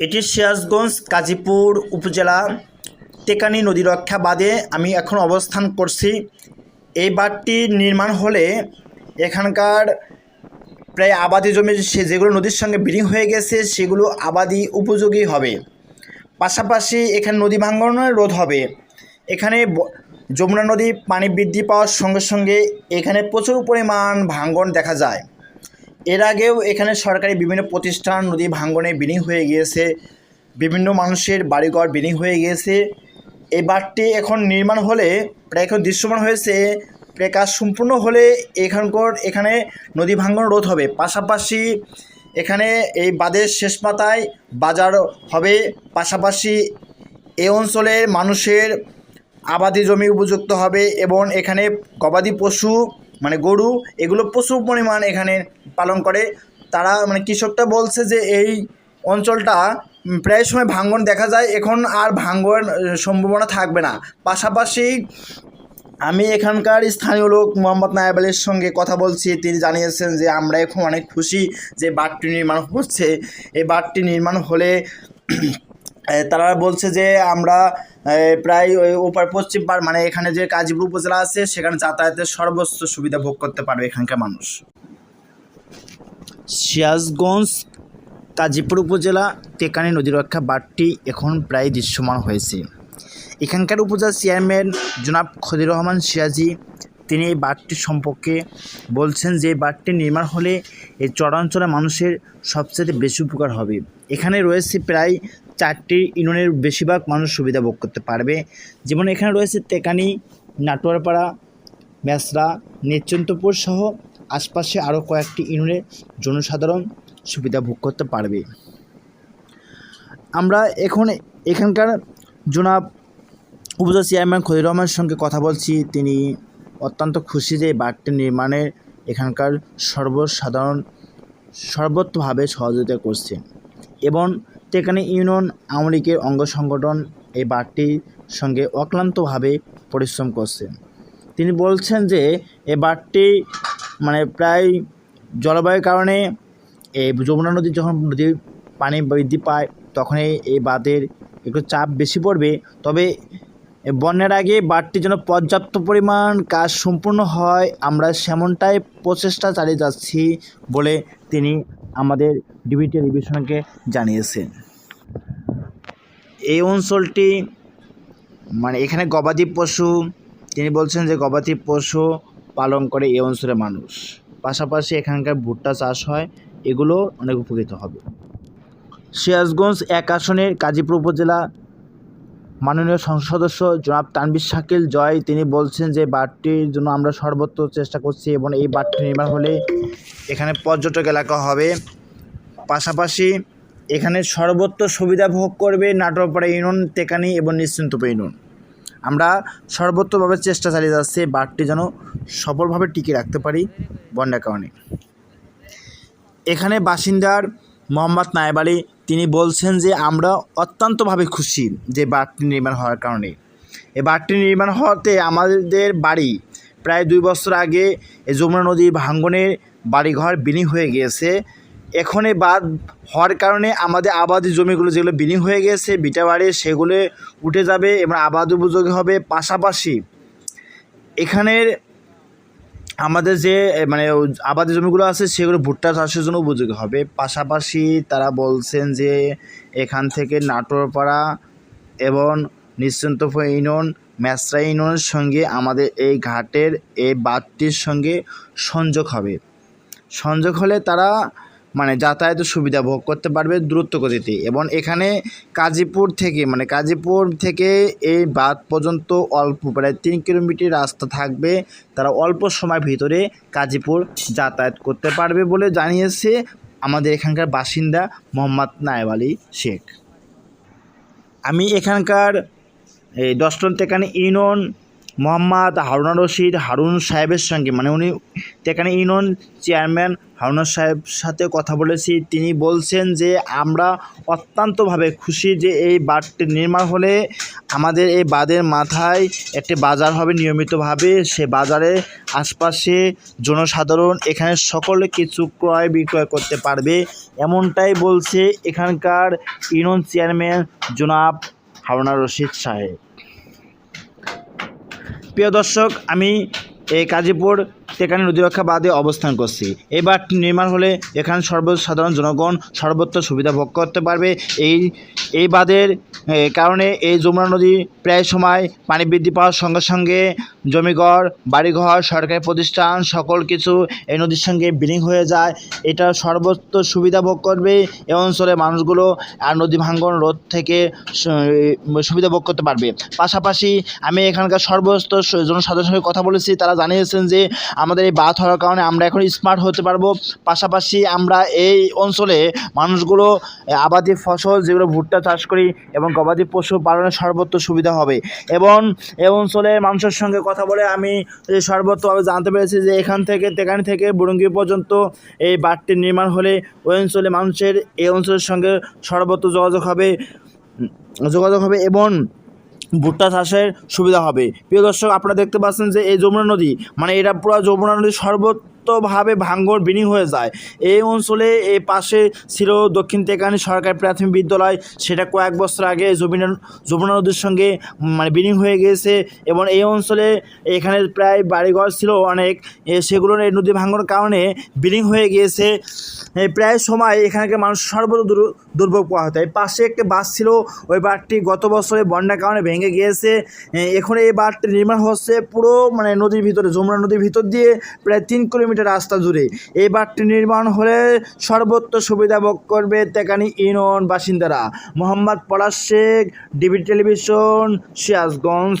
এটি সিরাজগঞ্জ, গাজীপুর উপজেলা, টেকানি নদী রক্ষা বাদে আমি এখন অবস্থান করছি। এই বাঁধটি নির্মাণ হলে এখানকার প্রায় আবাদি জমি সে যেগুলো নদীর সঙ্গে বিলীন হয়ে গেছে সেগুলো আবাদি উপযোগী হবে। পাশাপাশি এখানে নদী ভাঙ্গনের রোধ হবে। এখানে যমুনা নদী পানি বৃদ্ধি পাওয়ার সঙ্গে সঙ্গে এখানে প্রচুর পরিমাণ ভাঙ্গন দেখা যায়। এর আগেও এখানে সরকারি বিভিন্ন প্রতিষ্ঠান নদী ভাঙ্গনে বিলীন হয়ে গিয়েছে, বিভিন্ন মানুষের বাড়িঘর বিলীন হয়ে গিয়েছে। এই বাঁধটি এখন নির্মাণ হলে, প্রায় এখন দৃশ্যমান হয়েছে, প্রায় কাজ সম্পূর্ণ হলে এখানকার, এখানে নদী ভাঙ্গন রোধ হবে। পাশাপাশি এখানে এই বাঁধের শেষ মাথায় বাজার হবে। পাশাপাশি এই অঞ্চলের মানুষের আবাদি জমি উপযুক্ত হবে এবং এখানে গবাদি পশু মানে গরু এগুলো প্রচুর পরিমাণ এখানে পালন করে। তারা মানে কৃষকটা বলছে যে এই অঞ্চলটা প্রায় সময় ভাঙ্গন দেখা যায়। এখন আর ভাঙ্গন সম্ভাবনা থাকবে না। পাশাপাশি আমি এখানকার স্থানীয় লোক মোহাম্মদ নায়েব আলীর সঙ্গে কথা বলছি। তিনি জানিয়েছেন যে আমরা এখন অনেক খুশি যে বাঁধটি নির্মাণ হচ্ছে। এই বাঁধটি নির্মাণ হলে তারা বলছে যে আমরা প্রায় ওই ওপার পশ্চিম পার মানে এখানে যে কাজীপুর উপজেলা আছে, সেখানে যাতায়াতের সর্বোচ্চ সুবিধা ভোগ করতে পারবে এখানকার মানুষ। সিরাজগঞ্জ, কাজীপুর উপজেলা, টেকানি নদী রক্ষা বাঁধটি এখন প্রায় দৃশ্যমান হয়েছে। এখানকার উপজেলা চেয়ারম্যান জনাব খদির রহমান সিরাজি, তিনি এই বাঁধটি সম্পর্কে বলছেন যে বাঁধটি নির্মাণ হলে এই চরাঞ্চলের মানুষের সবচেয়ে বেশি উপকার হবে। এখানে রয়েছে প্রায় চারটি ইউনিয়নের বেশিরভাগ মানুষ সুবিধা ভোগ করতে পারবে। যেমন এখানে রয়েছে তেকানি, নাটোয়ারপাড়া, মেসরা নেচন্তপুর সহ আশপাশে আরও কয়েকটি ইউনিয়নের জনসাধারণ সুবিধা ভোগ করতে পারবে। আমরা এখন এখানকার জনাব উপজেলা চেয়ারম্যান খদির রহমানের সঙ্গে কথা বলছি। তিনি অত্যন্ত খুশি যে এই বাঁধটি নির্মাণে এখানকার সর্বসাধারণ সর্বত্রভাবে সহযোগিতা করছে এবং টেকানি ইউনিয়ন আওয়ামী লীগের অঙ্গ সংগঠন এই বাঁধটির সঙ্গে অক্লান্তভাবে পরিশ্রম করছে। তিনি বলছেন যে, এই বাঁধটি মানে প্রায় জলবায়ুর কারণে এই যমুনা নদী যখন নদীর পানি বৃদ্ধি পায়, তখনই এই বাঁধের একটু চাপ বেশি পড়বে। তবে এ বন্যার আগে বাঁধটি যেন পর্যাপ্ত পরিমাণ কাজ সম্পূর্ণ হয়, আমরা সেমনটাই প্রচেষ্টা চালিয়ে যাচ্ছি বলে তিনি আমাদের ডিবি টেলিভিশনকে জানিয়েছেন। এই অঞ্চলটি মানে এখানে গবাদি পশু, তিনি বলছেন যে গবাদি পশু পালন করে এই অঞ্চলের মানুষ। পাশাপাশি এখানকার ভুট্টা চাষ হয়, এগুলো অনেক উপকৃত হবে। সিরাজগঞ্জ এক আসনের কাজীপুর উপজেলা মাননীয় সংসদ সদস্য জনাব তানবির শাকিল জয়, তিনি বলছেন যে বাঁধটির জন্য আমরা সর্বত্র চেষ্টা করছি এবং এই বাঁধটি নির্মাণ হলে এখানে পর্যটক এলাকা হবে। পাশাপাশি এখানে সর্বত্র সুবিধা ভোগ করবে নাটোরপাড়া ইউনিয়ন তেকানি এবং নিশ্চিন্তপুর ইউনিয়ন। আমরা সর্বত্রভাবে চেষ্টা চালিয়ে যাচ্ছি বাঁধটি যেন সফলভাবে টিকে রাখতে পারি বন্যার কারণে এখানে বাসিন্দার মোহাম্মদ নায়েব আলী, তিনি বলছেন যে আমরা অত্যন্তভাবে খুশি যে বাঁধটি নির্মাণ হওয়ার কারণে। এই বাঁধটি নির্মাণ হওয়াতে আমাদের বাড়ি প্রায় দুই বছর আগে এই যমুনা নদী ভাঙ্গনের বাড়িঘর বিলীন হয়ে গিয়েছে। এখন বাঁধ হওয়ার কারণে আমাদের আবাদি জমিগুলো যেগুলো বিলীন হয়ে গেছে, বিটা বাড়ি, সেগুলো উঠে যাবে এবং আবাদ উপযোগী হবে। পাশাপাশি এখানের আমাদের যে মানে আবাদি জমিগুলো আছে, সেগুলো ভুট্টা চাষের জন্য উপযোগী হবে। পাশাপাশি তারা বলছেন যে, এখান থেকে নাটোরপাড়া এবং নিশ্চিন্তপুর ইউনিয়ন মেসরা ইউনিয়নের সঙ্গে আমাদের এই ঘাটের, এই বাঁধটির সঙ্গে সংযোগ হবে। সংযোগ হলে তারা মানে যাতায়াতের সুবিধা ভোগ করতে পারবে দ্রুত গতিতে। এবং এখানে কাজীপুর থেকে মানে কাজীপুর থেকে এই বাঁধ পর্যন্ত অল্প, প্রায় তিন কিলোমিটার রাস্তা থাকবে। তারা অল্প সময়ের ভিতরে কাজীপুর যাতায়াত করতে পারবে বলে জানিয়েছে আমাদের এখানকার বাসিন্দা মোহাম্মদ নায়েব আলী শেখ। আমি এখানকার এই দশটন তেকানি ইউনিয়ন মোহাম্মদ হারুনা রশিদ হারুন সাহেবের সঙ্গে। মানে উনি তেকানি ইউনিয়ন চেয়ারম্যান হারুনা সাহেব সাথে কথা বলেছি, তিনি বলছেন যে আমরা অত্যন্তভাবে খুশি যে এই বাঁধটি নির্মাণ হলে আমাদের এই বাঁধের মাথায় একটি বাজার হবে নিয়মিতভাবে। সে বাজারে আশপাশে জনসাধারণ এখানে সকলে কিছু ক্রয় বিক্রয় করতে পারবে। এমনটাই বলছে এখানকার ইউনিয়ন চেয়ারম্যান জনাব হারুনা রশিদ সাহেব। প্রিয় দর্শক আমি এই কাজীপুর সেখানে নদী রক্ষা বাদে অবস্থান করছি। বাঁধটি নির্মাণ হলে এখানে সর্বসাধারণ জনগণ সর্বত্র সুবিধা ভোগ করতে পারবে। এই এই বাঁধের কারণে এই যমুনা নদী প্রায় সময় পানি বৃদ্ধি পাওয়ার সঙ্গে সঙ্গে জমিঘর, বাড়িঘর, সরকারি প্রতিষ্ঠান সকল কিছু এই নদীর সঙ্গে বিলিং হয়ে যায়। এটা সর্বত্র সুবিধা ভোগ করবে এই অঞ্চলের মানুষগুলো আর নদী ভাঙ্গন রোধ থেকে সুবিধা ভোগ করতে পারবে। পাশাপাশি আমি এখানকার সর্বস্ত জনসাধারণের সঙ্গে কথা বলেছি, তারা জানিয়েছেন যে আমাদের এই বাঁধ হওয়ার কারণে আমরা এখন স্মার্ট হতে পারব। পাশাপাশি আমরা এই অঞ্চলে মানুষগুলো আবাদি ফসল যেগুলো ভুট্টা চাষ করি এবং গবাদি পশু পালনের সর্বত্র সুবিধা হবে। এবং এই অঞ্চলের মানুষের সঙ্গে কথা বলে আমি সর্বত্রভাবে জানতে পেরেছি যে এখান থেকে তেকানি থেকে বুরুঙ্গি পর্যন্ত এই বাঁধটি নির্মাণ হলে ওই অঞ্চলে মানুষের, এই অঞ্চলের সঙ্গে সর্বত্র যোগাযোগ হবে। যোগাযোগ হবে এবং ভুট্টা চাষের সুবিধা হবে। প্রিয় দর্শক, আপনারা দেখতে পাচ্ছেন যে এই যমুনা নদী মানে এটা পুরো যমুনা নদীর নদী সর্বত্রভাবে ভাঙ্গর বিলীন হয়ে যায়। এই অঞ্চলে এই পাশে ছিল দক্ষিণ তেকানি সরকারি প্রাথমিক বিদ্যালয়। সেটা কয়েক বছর আগে যমুনা যমুনা নদীর সঙ্গে মানে বিলীন হয়ে গিয়েছে এবং এই অঞ্চলে এখানে প্রায় বাড়িঘর ছিল অনেক। এ, সেগুলো এই নদী ভাঙ্গনের কারণে বিলীন হয়ে গিয়েছে। প্রায় সময় এখানকার মানুষ সর্বদা দুর- দুর্ভোগ পাওয়া হতো পাশে একটি বাস ছিল ওই বাঁধটি গত বছরে বন্যার কারণে ভেঙে গিয়েছে। এ, এখন এই বাঁধটি নির্মাণ হচ্ছে পুরো মানে নদীর ভিতরে যমুনা নদীর ভিতর দিয়ে প্রায় তিন কিলোমিটার রাস্তা জুড়ে। এই বাঁধটি নির্মাণ হলে সর্বত্র সুবিধা ভোগ করবে তেকানি ইউনিয়ন বাসিন্দারা। Mohammad Palash Sheikh, DB television, Sirajganj.